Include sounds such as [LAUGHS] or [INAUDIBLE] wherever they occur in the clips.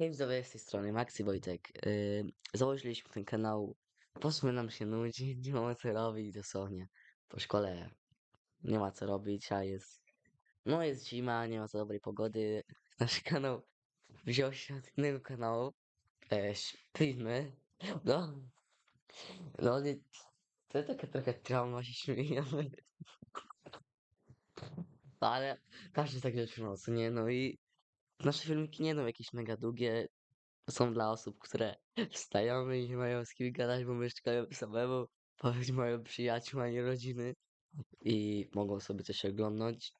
Hej z tej strony Max i Wojtek. Yy, założyliśmy ten kanał, po prostu nam się nudzi, [LAUGHS] nie mamy co robić dosłownie. Po szkole nie ma co robić, a jest... No jest zima, nie ma za dobrej pogody. [LAUGHS] Nasz kanał wziął się od innego kanału. E, śpimy. No. No nie... To taka trochę trauma się śmiejemy. [LAUGHS] No, ale każdy tak rzeczy ma, co nie? No i nasze filmiki nie są jakieś mega długie. Są dla osób, które [LAUGHS] wstają i nie mają z kim gadać, bo mieszkają samemu, powiedz mają przyjaciół, ani rodziny i mogą sobie coś oglądać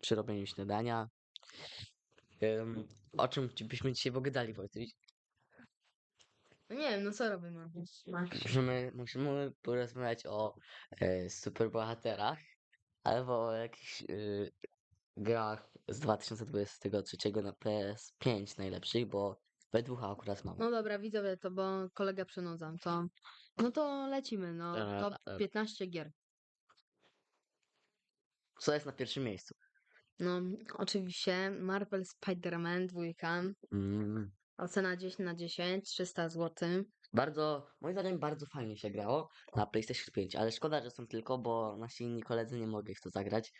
przy robieniu śniadania. Em, o czym byśmy dzisiaj pogadali, Wojtek? No nie wiem, no co robimy? Możemy, możemy porozmawiać o e, superbohaterach albo o jakichś e, grach z 2023 na PS5 najlepszych, bo we dwóch akurat mam. No dobra, widzowie, to bo kolega przenudzam, to... No to lecimy, no. E, Top e. 15 gier. Co jest na pierwszym miejscu? No, oczywiście Marvel Spider-Man 2. Mm, Ocena 10 na 10, 300 zł. bardzo, moim zdaniem bardzo fajnie się grało na PlayStation 5, ale szkoda, że są tylko, bo nasi inni koledzy nie mogli w to zagrać,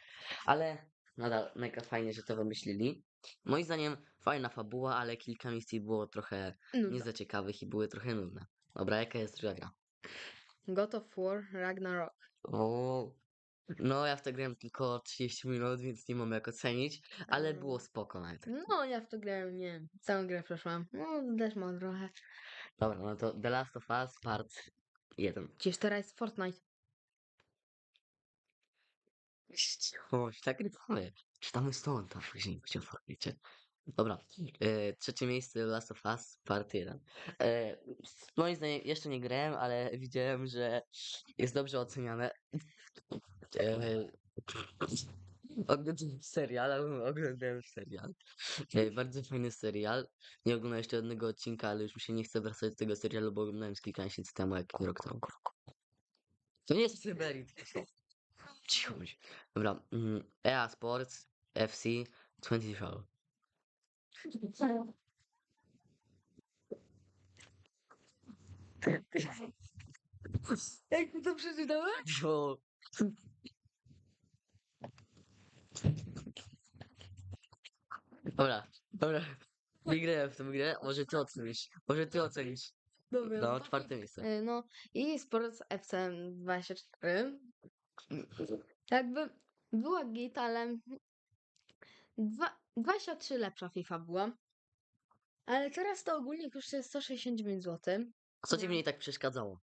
ale nadal mega fajnie, że to wymyślili. Moim zdaniem fajna fabuła, ale kilka misji było trochę nie za ciekawych i były trochę nudne. Dobra, jaka jest druga gra? God of War Ragnarok. O, no ja w to grałem tylko 30 minut, więc nie mam jak ocenić, ale Mm. było spoko nawet. No, ja w to grałem, nie wiem, całą grę przeszłam. No, też mam trochę. Dobra, no to The Last of Us Part 1. Gdzieś teraz jest Fortnite. Tak rytmy. Czytamy stąd, a później będzie wiecie. Dobra, e, trzecie miejsce Last of Us Part 1. E, moim zdaniem jeszcze nie grałem, ale widziałem, że jest dobrze oceniane. E, oglądałem serial, oglądałem serial. E, bardzo fajny serial. Nie oglądałem jeszcze jednego odcinka, ale już mi się nie chce wracać do tego serialu, bo oglądałem z kilka miesięcy temu, jak nie rok temu. To nie jest Syberii. Cicho bądź. Dobra. mm, EA Sports FC 24. Jak ty to przeczytałeś? Jo. Dobra, dobra. Wygrałem w tę grę. Może ty ocenisz. Może ty ocenisz. Dobra. No, czwarte miejsce. E, No i Sports FC 24. Jakby była git, ale dwa, 23 lepsza FIFA była. Ale teraz to ogólnie kosztuje 169 zł. Co ci w niej tak przeszkadzało?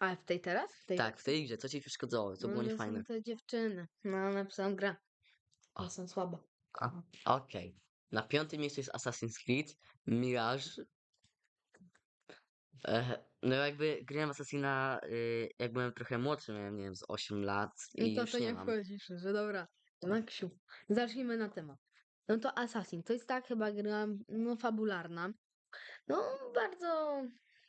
A w tej teraz? W tej Tak, w tej grze. Co ci przeszkadzało? Co no, było że niefajne? Te dziewczyny. No, napisałam grę. O, są słabe. A, Okej. Na piątym miejscu jest Assassin's Creed Mirage. No jakby grałem Assassina, y, jak byłem trochę młodszy, miałem nie wiem, z 8 lat No i to już to nie nie mam. wchodzi że dobra. Maksiu, zacznijmy na temat. No to Assassin, to jest tak chyba gra, no fabularna. No, bardzo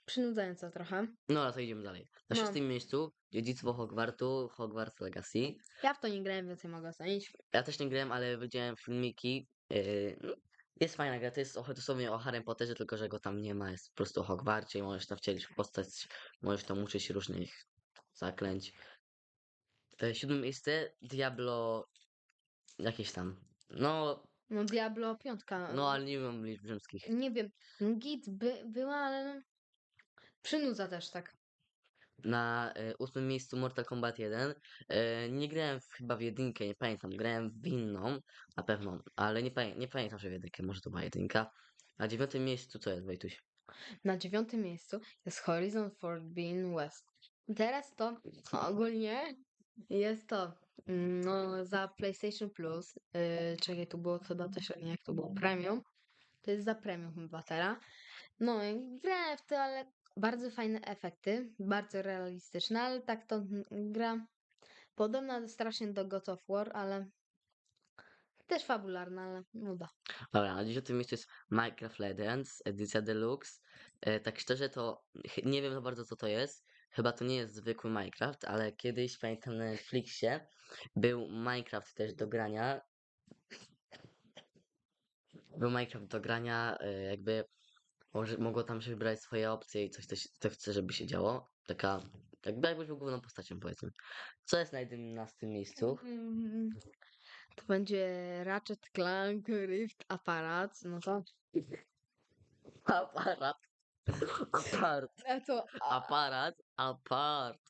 przynudzająca trochę. No ale to idziemy dalej. Na No. szóstym miejscu Dziedzictwo Hogwartu, Hogwarts Legacy. Ja w to nie grałem, więc nie mogę ocenić. Ja też nie grałem, ale widziałem filmiki. Yy, no, jest fajna gra, to jest o- dosłownie o Harry Potterze, tylko że go tam nie ma, jest po prostu o Hogwarcie i możesz tam wcielić w postać, możesz tam uczyć różnych zaklęć. E, siódme miejsce Diablo jakieś tam. No, No Diablo piątka. no ale nie mam liczb rzymskich. Nie wiem, git by, była, ale no, przynudza też tak. Na e, ósmym miejscu Mortal Kombat 1. E, nie grałem w, chyba w jedynkę, nie pamiętam. Grałem w inną, na pewno, ale nie, pamię nie pamiętam, że w jedynkę, może to była jedynka. Na dziewiątym miejscu co jest, Wojtuś? Na dziewiątym miejscu jest Horizon Forbidden West. Teraz to ogólnie jest to no, za PlayStation Plus. Yy, czekaj, tu było chyba też, nie jak to było, Premium. To jest za Premium chyba teraz. No grałem w to, ale bardzo fajne efekty, bardzo realistyczne, ale tak to mm, gra podobna strasznie do God of War, ale też fabularna, ale nuda. Dobra, na dziesiątym miejscu jest Minecraft Legends, edycja Deluxe. E, tak szczerze to nie wiem za bardzo co to jest. Chyba to nie jest zwykły Minecraft, ale kiedyś pamiętam na Netflixie był Minecraft też do grania. był Minecraft do grania, y, jakby może, mogło tam się wybrać swoje opcje i coś, coś, co chce, żeby się działo. Taka, jakby jakbyś był główną postacią, powiedzmy. Co jest na 11 miejscu? Mm, To będzie Ratchet Clank Rift Aparat, no to... [LAUGHS] Aparat. Apart. A to Aparat. Apart.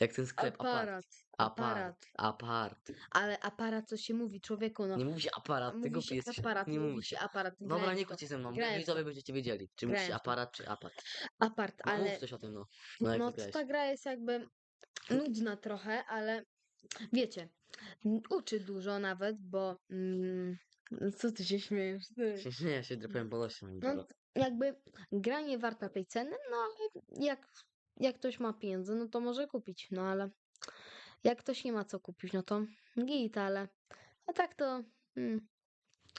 Jak ten sklep apart. aparat. Apart. Apart. Ale aparat co się mówi człowieku, no. Nie mówi się aparat, mówi głupi się jesteś. aparat, Nie mówi mówi się się. aparat. Dobra, grałem nie w to. kłóćcie ze mną, bo grałem w widzowie będziecie wiedzieli, czy mówi Grałem się w to. aparat, czy apart. Apart, No, ale Mów coś o tym, no. No, jak no ta gra jest jakby nudna trochę, ale wiecie, uczy dużo nawet, bo mm, co ty się śmiejesz? Ty? [LAUGHS] Się śmieję, się drapałem po nosie. mam No teraz. jakby gra nie warta tej ceny, no ale jak, jak ktoś ma pieniądze, no to może kupić, no ale jak ktoś nie ma co kupić, no to git, ale a tak to mm,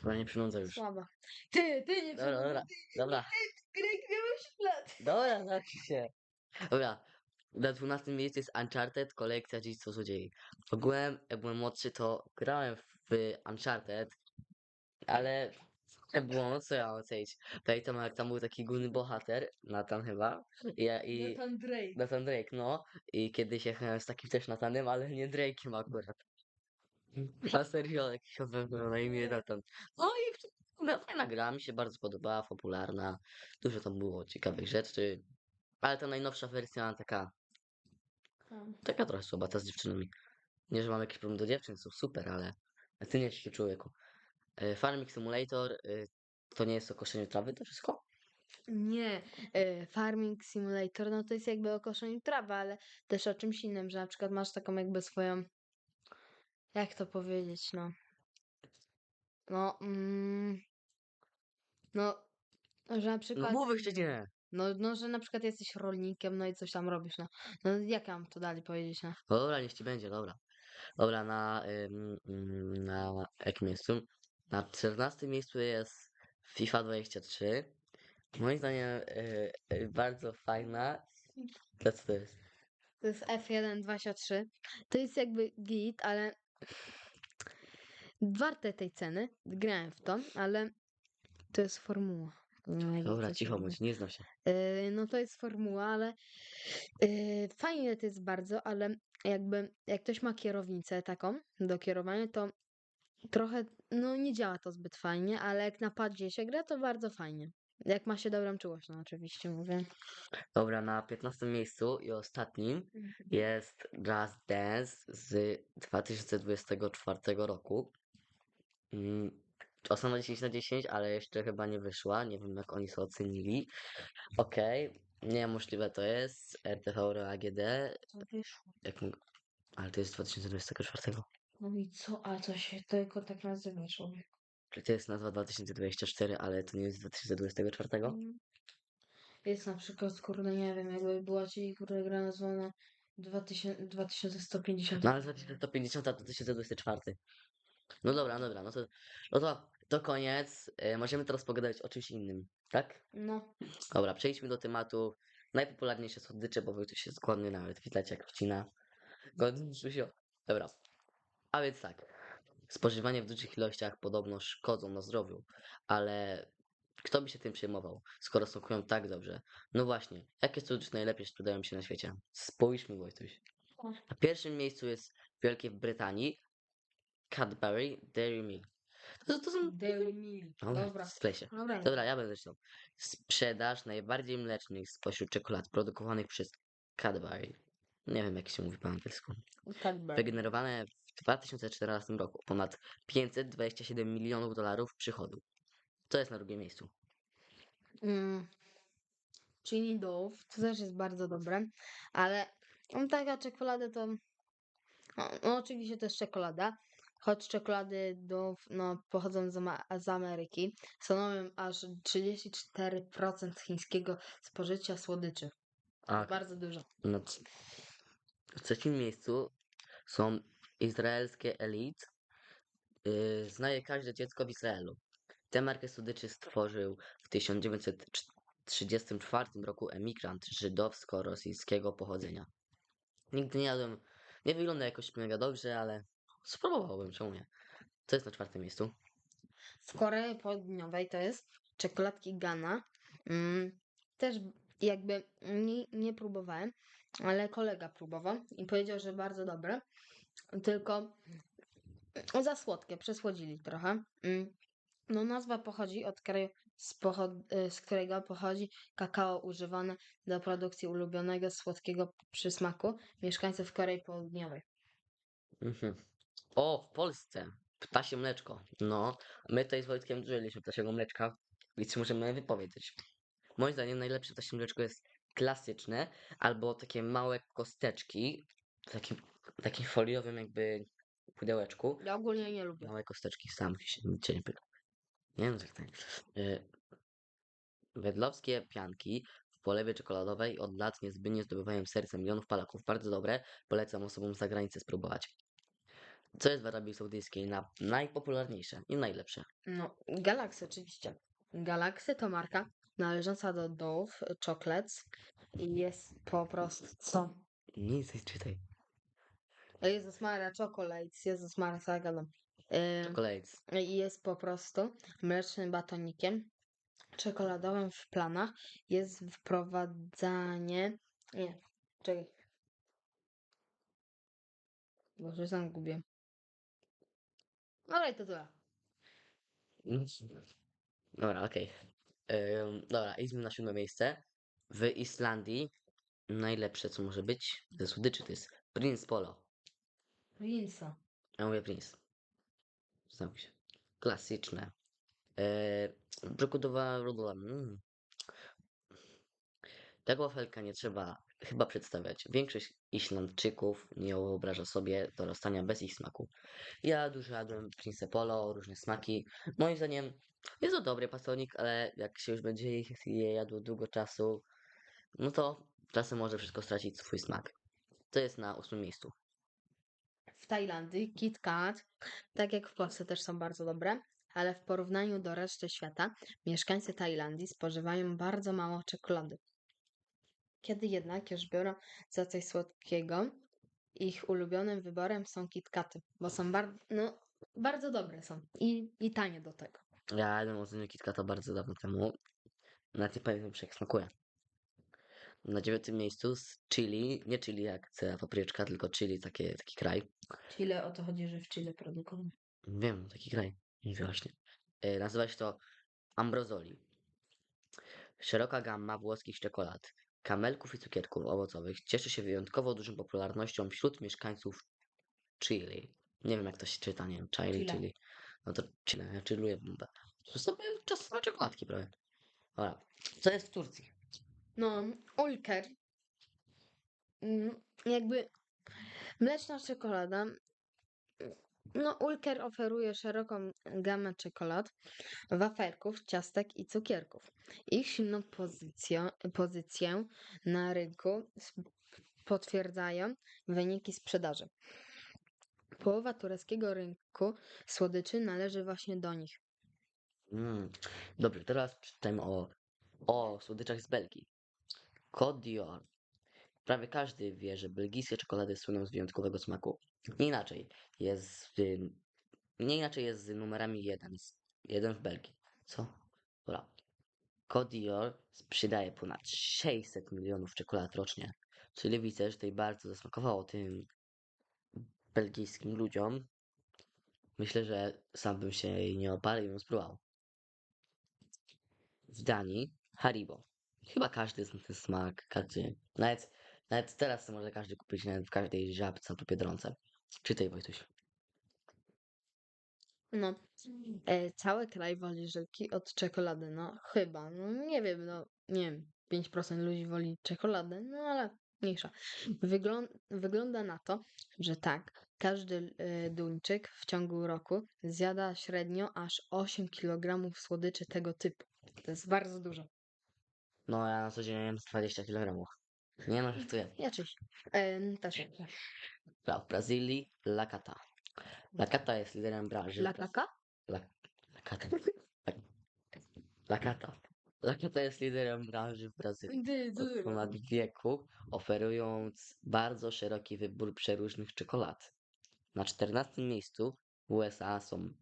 Chyba nie przynudzę już. słaba. Ty, ty nie Dobra, dobra, dobra. miałeś lat. Dobra, zamknij się. Dobra. Na 12 miejscu jest Uncharted, kolekcja dziedzictwo złodziei. Ogółem, jak byłem młodszy, to grałem w Uncharted, ale [LAUGHS] ja mam ocenić. Pamiętam, jak tam był taki główny bohater, Nathan chyba, i, i Nathan Drake. Nathan Drake, no, i kiedyś jechałem z takim też Nathanem, ale nie Drake'iem akurat. Na serio, jakiś on miał na imię Nathan. No i no, fajna gra, mi się bardzo podobała, popularna, dużo tam było ciekawych rzeczy, ale ta najnowsza wersja taka, taka trochę słaba, ta z dziewczynami. Nie, że mam jakiś problem do dziewczyn, są super, ale ty nie jesteś człowieku. E, Farming Simulator, e, to nie jest o koszeniu trawy, to wszystko? Nie, e, Farming Simulator, no to jest jakby o koszeniu trawy, ale też o czymś innym, że na przykład masz taką jakby swoją, jak to powiedzieć, no, no, mm, no, że na No przykład, mów jeszcze nie. no, no, że na przykład jesteś rolnikiem, no i coś tam robisz, no, no jak ja mam to dalej powiedzieć, no, Dobra, niech ci będzie, dobra. Dobra, na, ym, ym, na jakim miejscu? Na 14 miejscu jest FIFA 23. Moim zdaniem y, y, bardzo fajna. To co to jest? to jest F1.23, to jest jakby git, ale warte tej ceny, grałem w to, ale to jest formuła. Jak Dobra, cicho bądź, nie znam się. Yy, no to jest formuła, ale yy, fajne to jest bardzo, ale jakby jak ktoś ma kierownicę taką do kierowania, to trochę, no nie działa to zbyt fajnie, ale jak na padzie się gra, to bardzo fajnie. Jak ma się dobrą czułość, no oczywiście mówię. Dobra, na 15 miejscu i ostatnim jest Just Dance z 2024 roku. Mm, Ocena 10 na 10, ale jeszcze chyba nie wyszła. Nie wiem, jak oni to ocenili. Okej, niemożliwe to jest. RTV AGD. To wyszło. Jak. Ale to jest 2024. No i co? A co się tylko tak nazywa człowiek? To jest nazwa 2024, ale to nie jest 2024. Mm. Jest na przykład, kurde, nie wiem, jakby była ci, kurde, gra nazwana 2000, 2150. No ale 2150 to 2024. No dobra, no dobra, no to, no to, to koniec. E, możemy teraz pogadać o czymś innym, tak? No, Dobra, przejdźmy do tematu najpopularniejsze słodycze, bo Wojtuś jest głodny nawet, widać jak wcina. Godny Szysio. Dobra, a więc tak. Spożywanie w dużych ilościach podobno szkodzą na zdrowiu, ale kto by się tym przejmował, skoro smakują tak dobrze? No właśnie, jakie słodycze najlepiej sprzedają się na świecie? Spójrzmy Wojtuś. Na pierwszym miejscu jest w Wielkiej Brytanii Cadbury Dairy Milk. To, to są... Dairy Milk. Dobra, Dobra. sklej się. Dobra. Dobra, ja będę zaczynał. Sprzedaż najbardziej mlecznych spośród czekolad produkowanych przez Cadbury. Nie wiem, jak się mówi po angielsku. Cadbury. Wygenerowane w 2014 roku ponad 527 milionów dolarów przychodu. To jest na drugim miejscu. Mm. Chili Dove, to też jest bardzo dobre, ale no, taka czekolada to, no, no oczywiście to jest czekolada, choć czekolady Dove no, pochodzą z, z Ameryki, stanowią aż 34% chińskiego spożycia słodyczy. A Bardzo dużo. c- w trzecim miejscu są izraelskie Elite. Yy, zna je każde dziecko w Izraelu. Tę markę słodyczy stworzył w 1934 roku emigrant żydowsko-rosyjskiego pochodzenia. Nigdy nie jadłem, nie wygląda jakoś mega dobrze, ale spróbowałbym, czemu nie. Co jest na czwartym miejscu? w Korei Południowej to jest czekoladki Gana. Mm, też jakby nie, nie próbowałem, ale kolega próbował i powiedział, że bardzo dobre. Tylko za słodkie, przesłodzili trochę. Mm, No nazwa pochodzi od kraju, z, pochod- y, z którego pochodzi kakao używane do produkcji ulubionego słodkiego przysmaku mieszkańców Korei Południowej. Mhm. O, w Polsce. Ptasie mleczko. No, my tutaj z Wojtkiem dużo jedliśmy ptasiego mleczka, więc możemy wypowiedzieć. Moim zdaniem najlepsze ptasie mleczko jest klasyczne, albo takie małe kosteczki w takim, takim foliowym jakby pudełeczku. Ja ogólnie nie lubię. Małe kosteczki sam się nie pyta. Nie wiem, jak tak. Y, Wedlowskie pianki w polewie czekoladowej od lat niezbędnie zdobywają serce milionów Polaków. Bardzo dobre. Polecam osobom z zagranicy spróbować. Co jest w Arabii Saudyjskiej na najpopularniejsze i najlepsze? No, Galaxy oczywiście. Galaxy to marka należąca do Dove Chocolates i jest po prostu co? Nic, nie czytaj. Jezus Maria Chocolates, Jezus Maria, co ja gadam. Chocolates. i jest po prostu mlecznym batonikiem czekoladowym w planach. Jest wprowadzanie. Nie, czekaj. Boże, sam gubię. Ale to tyle. Dobra, okej. Ym, Dobra, idźmy na siódme miejsce. W Islandii najlepsze, co może być ze słodyczy, to jest Prince Polo. Prince'a. Ja mówię Prince. Znam się. Klasyczne. Eee, Przygotowa mm. Tego nie trzeba chyba przedstawiać. Większość Islandczyków nie wyobraża sobie dorastania bez ich smaku. Ja dużo jadłem Prince Polo, różne smaki. Moim zdaniem jest to dobry pastonik, ale jak się już będzie je jadło długo czasu, no to czasem może wszystko stracić swój smak. To jest na ósmym miejscu. W Tajlandii Kit Kat, tak jak w Polsce, też są bardzo dobre, ale w porównaniu do reszty świata mieszkańcy Tajlandii spożywają bardzo mało czekolady. Kiedy jednak już biorą za coś słodkiego, ich ulubionym wyborem są Kit Katy, bo są bar- no, bardzo dobre są i, i tanie do tego. Ja jadłem ostatnio KitKata bardzo dawno temu. Nawet nie pamiętam jak smakuje. Na dziewiątym miejscu z chili, nie chili jak cała papryczka, tylko chili, takie, taki kraj. Chile o to chodzi, że w Chile produkują. Wiem, taki kraj. Właśnie. E, nazywa się to Ambrozoli. Szeroka gamma włoskich czekolad, kamelków i cukierków owocowych cieszy się wyjątkowo dużą popularnością wśród mieszkańców Chili. Nie wiem jak to się czyta, nie wiem, Chile. Chili. No to Chile, ja chilluję bombę. To czasem czekoladki prawie. Dobra. Co jest w Turcji? No, Ulker. Mm, Jakby mleczna czekolada. No, Ulker oferuje szeroką gamę czekolad, wafelków, ciastek i cukierków. Ich silną pozycję, pozycję na rynku potwierdzają wyniki sprzedaży. Połowa tureckiego rynku słodyczy należy właśnie do nich. Mm. Dobrze, teraz przeczytajmy o, o słodyczach z Belgii. Côte d'Or. Prawie każdy wie, że belgijskie czekolady słyną z wyjątkowego smaku. Nie inaczej jest nie inaczej jest z numerami 1. Jeden w Belgii. Co? Dobra. Côte d'Or sprzedaje ponad 600 milionów czekolad rocznie. Czyli widzę, że tutaj bardzo zasmakowało tym belgijskim ludziom. Myślę, że sam bym się jej nie opalił i bym spróbował. W Danii Haribo. Chyba każdy zna ten smak, każdy. Nawet, nawet teraz może każdy kupić nawet w każdej żabce albo biedronce. Czytaj Wojtuś. No, e, cały kraj woli żelki od czekolady. No, chyba. No, nie wiem, no, nie wiem. 5% ludzi woli czekoladę, no ale mniejsza. Wyglą wygląda na to, że tak, każdy e, Duńczyk w ciągu roku zjada średnio aż 8 kg słodyczy tego typu. To jest bardzo dużo. No ja na co dzień jem z 20 kg. Nie no, żartuję. Ja czyś. E, też. W Brazylii Lakata. Lakata jest liderem branży. Dla kaka? La, lakata. La, lakata. Lakata jest liderem branży w Brazylii. od ponad wieku, oferując bardzo szeroki wybór przeróżnych czekolad. Na 14 miejscu w USA są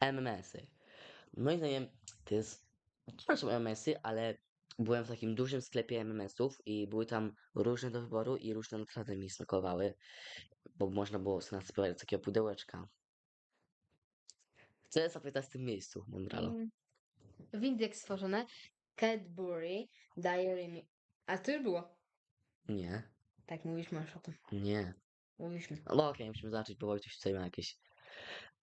MMS-y. moim zdaniem to jest, to są MMS-y, ale byłem w takim dużym sklepie MMS-ów i były tam różne do wyboru i różne naprawdę mi smakowały, bo można było sobie nasypać z takiego pudełeczka. Chcę zapytać w tym miejscu, Mondralo. Mm. W stworzone Cadbury Dairy Milk. A to już było. Nie, Tak, mówiliśmy już o tym. nie. Mówiliśmy. No okej, musimy zacząć, bo Wojtuś tutaj ma jakieś...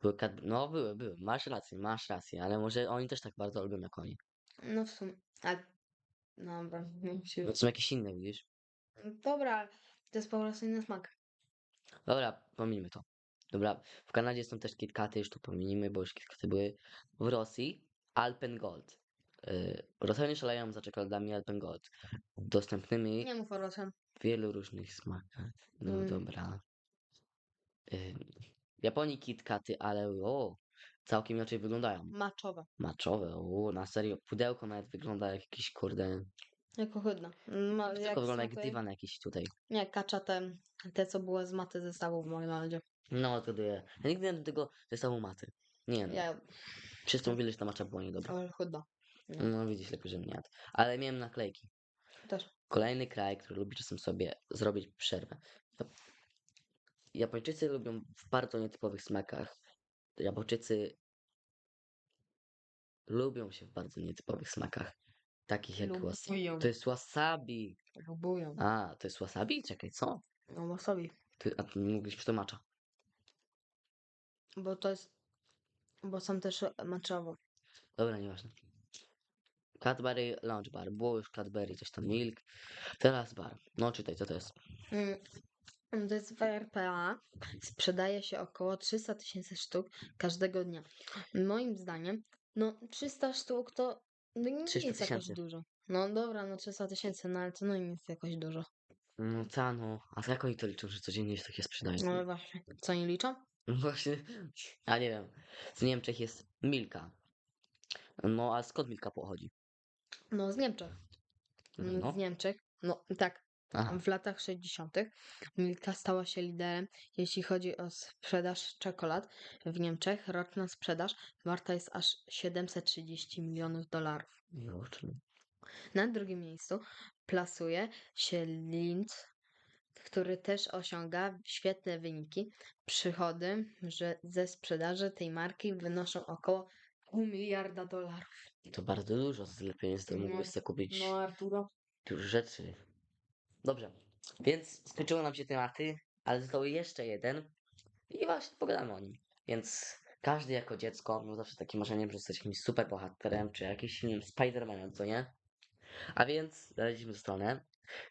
Były kad... No były, były, masz rację, masz rację, ale może oni też tak bardzo lubią jak oni. No w sumie. A... Dobra, [LAUGHS] nie się... Bo są jakieś inne, widzisz? Dobra, to jest po prostu inny smak. Dobra, pominijmy to. Dobra, w Kanadzie są też KitKaty, już tu pominimy, bo już KitKaty były. W Rosji Alpengold. Yy, Rosjanie szaleją za czekoladami Alpengold. Dostępnymi Nie mów o Rosjan. w wielu różnych smakach. No Mm. dobra. Yy, w Japonii KitKaty, ale o, całkiem inaczej wyglądają. Maczowe. Maczowe, o, na serio. Pudełko nawet wygląda jak jakiś kurde. Jako chydna. Ma, Pudełko jak wygląda jak dywan jakiś tutaj. Nie, kacza te, te co były z maty zestawu w McDonaldzie. No, to. Ja nigdy nie do tego zestawu maty. Nie no. Ja, Wszyscy mówili, że ta macza była niedobra. ale chudna. No. No widzisz, lepiej, że nie jadł. Ale miałem naklejki. Też. Kolejny kraj, który lubi czasem sobie zrobić przerwę. Jap- Japończycy lubią w bardzo nietypowych smakach. Japończycy lubią się w bardzo nietypowych smakach. Takich jak. Lubują. To jest wasabi. Lubują. A, to jest wasabi? Czekaj, co? No wasabi. Ty, a ty nie mówisz, to macza. Bo to jest... Bo są też maczowo. Dobra, nieważne. Cadbury Lunch Bar. Było już Cadbury, coś tam Milk. Teraz bar. No czytaj, co to jest. Mm, To jest w RPA. Sprzedaje się około 300 tysięcy sztuk każdego dnia. Moim zdaniem, no 300 sztuk to no, nie 300 jest jakoś dużo. No dobra, no 300 tysięcy, no ale to no nie jest jakoś dużo. No ta no. A jak oni to liczą, że codziennie się takie sprzedają? No właśnie. Co nie liczą? No Właśnie, a nie wiem. Z Niemczech jest Milka. No a skąd Milka pochodzi? No z Niemczech. Mm, No. Z Niemczech. No tak, Aha. w latach 60. Milka stała się liderem, jeśli chodzi o sprzedaż czekolad w Niemczech. Roczna sprzedaż warta jest aż 730 milionów dolarów. Na drugim miejscu plasuje się Lindt, który też osiąga świetne wyniki. Przychody że ze sprzedaży tej marki wynoszą około pół miliarda dolarów. To bardzo dużo z tyle pieniędzy, to mógłbyś sobie kupić No Arturo. dużo rzeczy. Dobrze, więc skończyły nam się tematy, ale został jeszcze jeden i właśnie pogadamy o nim. Więc każdy jako dziecko miał zawsze takie marzenie, żeby zostać jakimś superbohaterem, czy jakimś innym Spidermanem, co nie? A więc znaleźliśmy stronę,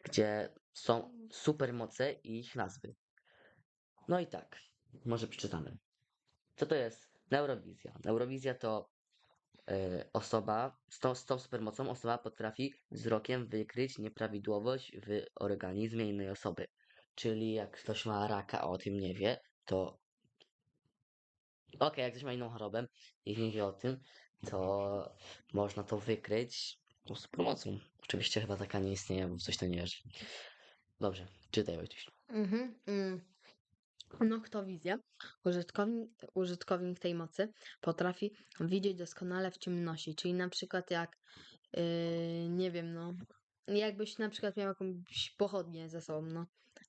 gdzie są supermoce i ich nazwy. No i tak, może przeczytamy. Co to jest Neurowizja? Neurowizja to osoba, z tą, z tą supermocą osoba potrafi wzrokiem wykryć nieprawidłowość w organizmie innej osoby. Czyli jak ktoś ma raka, a o tym nie wie, to okej, jak ktoś ma inną chorobę i nie wie o tym, to można to wykryć tą supermocą. Oczywiście chyba taka nie istnieje, bo coś to nie wierzy. Dobrze, czytaj Wojtuś. Mhm. mm. Noktowizja. Użytkownik, użytkownik tej mocy potrafi widzieć doskonale w ciemności, czyli na przykład jak, yy, nie wiem, no, jakbyś na przykład miał jakąś pochodnię ze sobą, no,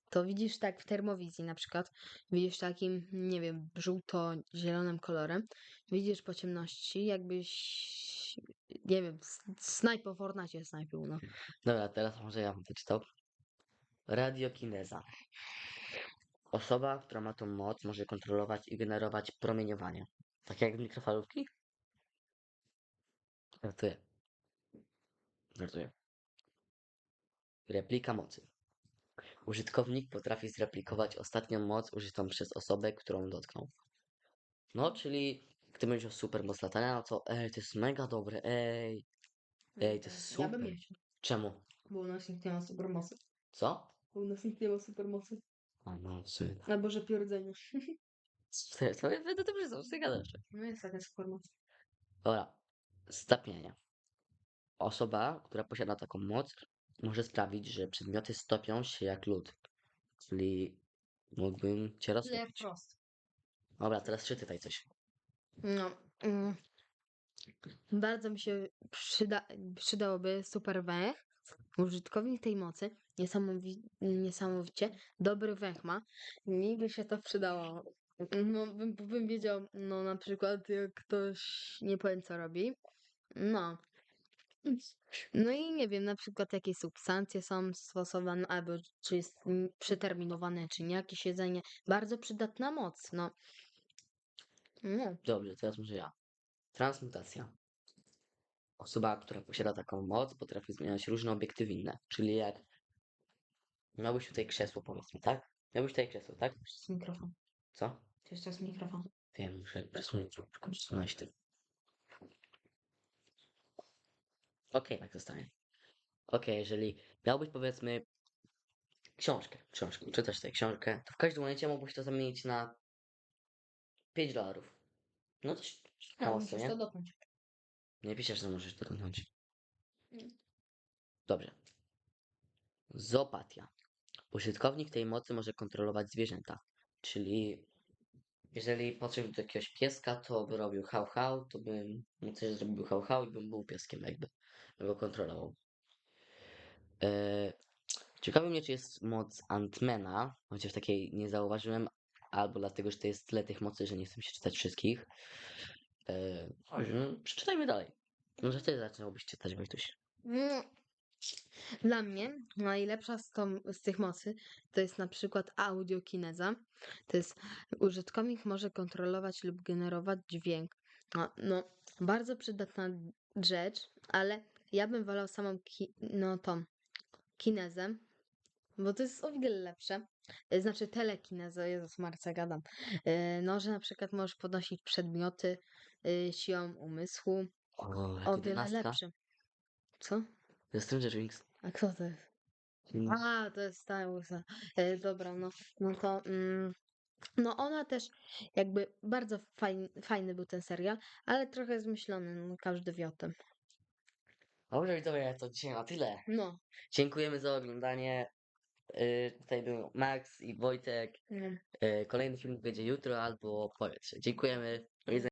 to widzisz tak w termowizji na przykład, widzisz takim, nie wiem, żółto-zielonym kolorem, widzisz po ciemności, jakbyś, nie wiem, s- snajper w Fortnite snajpił, no. Dobra, teraz może ja bym przeczytał. Radiokineza. Osoba, która ma tą moc, może kontrolować i generować promieniowanie. Tak jak mikrofalówki? Żartuję. Żartuję. Replika mocy. Użytkownik potrafi zreplikować ostatnią moc użytą przez osobę, którą dotknął. No, czyli gdy będziesz miał super moc latania, no to ej, to jest mega dobre, ej. Ej, to jest Ja bym super. chciał, Czemu? bo u nas nikt nie ma supermocy. Co? Bo u nas nikt nie ma supermocy. A no, sumie. Albo że pierdzenie. To, to będę dobrze co ty gadasz. No jest taka supermoc. Dobra, stopnienie. Osoba, która posiada taką moc, może sprawić, że przedmioty stopią się jak lód. Czyli mógłbym cię Nie roztopić. wprost. Dobra, teraz czytaj coś. No. Mm. Bardzo mi się przyda, przydałoby super węch. Użytkownik tej mocy niesamowi, niesamowicie dobry węch ma. Mi by się to przydało. No, bym, bym wiedział, no na przykład jak ktoś nie powiem co robi. No. No i nie wiem, na przykład jakie substancje są stosowane, albo czy jest przeterminowane, czy nie, jakieś jedzenie. Bardzo przydatna moc, no. No. Dobrze, teraz może ja. Transmutacja. Osoba, która posiada taką moc, potrafi zmieniać różne obiektywy inne. Czyli jak miałbyś tutaj krzesło, powiedzmy, tak? Miałbyś tutaj krzesło, tak? Jest mikrofon. Co? To jest teraz mikrofon. Wiem, muszę przesunąć przesunąć ty. Okej, tak zostanie. Okej, jeżeli miałbyś powiedzmy książkę, książkę, czytasz tutaj książkę, to w każdym momencie mógłbyś to zamienić na 5 dolarów. No to śmiało, co nie? to dotknąć. Nie piszesz, że możesz dotknąć. Nie. Dobrze. Zoopatia. Użytkownik tej mocy może kontrolować zwierzęta. Czyli jeżeli podszedł do jakiegoś pieska, to by robił hał hał, to bym mu też zrobił hał hał i bym był pieskiem jakby. Bym go kontrolował. Eee, ciekawi mnie, czy jest moc Antmana, chociaż takiej nie zauważyłem, albo dlatego, że to jest tyle tych mocy, że nie chcę się czytać wszystkich. Eee, dobrze, no, przeczytajmy dalej. Może ty zaczynałbyś czytać, Wojtuś. Mm. Dla mnie najlepsza z, tą, z tych mocy to jest na przykład audiokineza. To jest użytkownik może kontrolować lub generować dźwięk. No, no bardzo przydatna rzecz, ale ja bym wolał samą ki, no, tą kinezę, bo to jest o wiele lepsze. E, Znaczy telekinezę, Jezus Marce gadam. E, No, że na przykład możesz podnosić przedmioty e, siłą umysłu. O, O jak wiele. Co? The Stranger Things. A kto to jest? Mm, A, to jest ta łysa. E, dobra, no, no to. Mm, no ona też jakby bardzo fajny, fajny był ten serial, ale trochę zmyślony, no każdy wie o tym. Dobrze, widzowie, to dzisiaj na tyle. No. Dziękujemy za oglądanie. Yy, tutaj był Max i Wojtek. no. Yy, kolejny film będzie jutro albo pojutrze. Dziękujemy. Do widzenia.